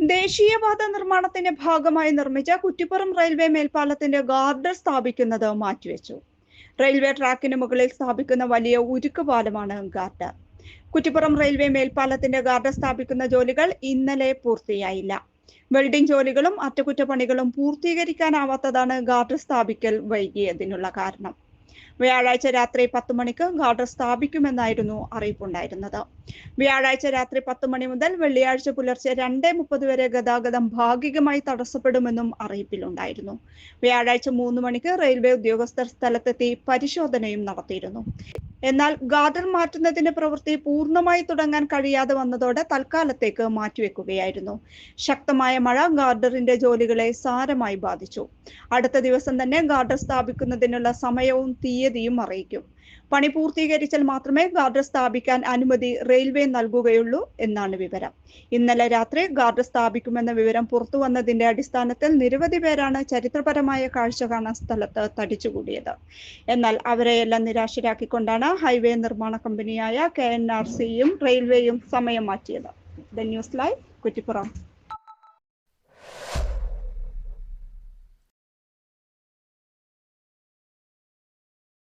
ദേശീയപാത നിർമ്മാണത്തിന്റെ ഭാഗമായി നിർമ്മിച്ച കുറ്റിപ്പുറം റെയിൽവേ മേൽപ്പാലത്തിന്റെ ഗാർഡർ സ്ഥാപിക്കുന്നത് മാറ്റിവെച്ചു. റെയിൽവേ ട്രാക്കിന് മുകളിൽ സ്ഥാപിക്കുന്ന വലിയ ഉരുക്ക് പാലമാണ് ഗാർഡർ. കുറ്റിപ്പുറം റെയിൽവേ മേൽപ്പാലത്തിന്റെ ഗാർഡർ സ്ഥാപിക്കുന്ന ജോലികൾ ഇന്നലെ പൂർത്തിയായില്ല. വെൽഡിംഗ് ജോലികളും അറ്റകുറ്റപ്പണികളും പൂർത്തീകരിക്കാനാവാത്തതാണ് ഗാർഡർ സ്ഥാപിക്കൽ വൈകിയതിനുള്ള കാരണം. വ്യാഴാഴ്ച രാത്രി പത്ത് മണിക്ക് ഗാർഡർ സ്ഥാപിക്കുമെന്നായിരുന്നു അറിയിപ്പുണ്ടായിരുന്നത്. വ്യാഴാഴ്ച രാത്രി പത്ത് മണി മുതൽ വെള്ളിയാഴ്ച പുലർച്ചെ രണ്ട് മുപ്പത് വരെ ഗതാഗതം ഭാഗികമായി തടസ്സപ്പെടുമെന്നും അറിയിപ്പിലുണ്ടായിരുന്നു. വ്യാഴാഴ്ച മൂന്ന് മണിക്ക് റെയിൽവേ ഉദ്യോഗസ്ഥർ സ്ഥലത്തെത്തി പരിശോധനയും നടത്തിയിരുന്നു. എന്നാൽ ഗാർഡൻ മാറ്റുന്നതിന്റെ പ്രവൃത്തി പൂർണമായി തുടങ്ങാൻ കഴിയാതെ വന്നതോടെ തൽക്കാലത്തേക്ക് മാറ്റിവെക്കുകയായിരുന്നു. ശക്തമായ മഴ ഗാർഡറിന്റെ ജോലികളെ സാരമായി ബാധിച്ചു. അടുത്ത ദിവസം തന്നെ ഗാർഡർ സ്ഥാപിക്കുന്നതിനുള്ള സമയവും തീയതിയും അറിയിക്കും. പണി പൂർത്തീകരിച്ചാൽ മാത്രമേ ഗാർഡർ സ്ഥാപിക്കാൻ അനുമതി റെയിൽവേ നൽകുകയുള്ളൂ എന്നാണ് വിവരം. ഇന്നലെ രാത്രി ഗാർഡർ സ്ഥാപിക്കുമെന്ന വിവരം പുറത്തു വന്നതിന്റെ അടിസ്ഥാനത്തിൽ നിരവധി പേരാണ് ചരിത്രപരമായ കാഴ്ച കാണാൻ സ്ഥലത്ത് തടിച്ചുകൂടിയത്. എന്നാൽ അവരെയെല്ലാം നിരാശരാക്കിക്കൊണ്ടാണ് ഹൈവേ നിർമ്മാണ കമ്പനിയായ കെ എൻ ആർ സിയും റെയിൽവേയും സമയം മാറ്റിയത്. The news live Kuttippuram.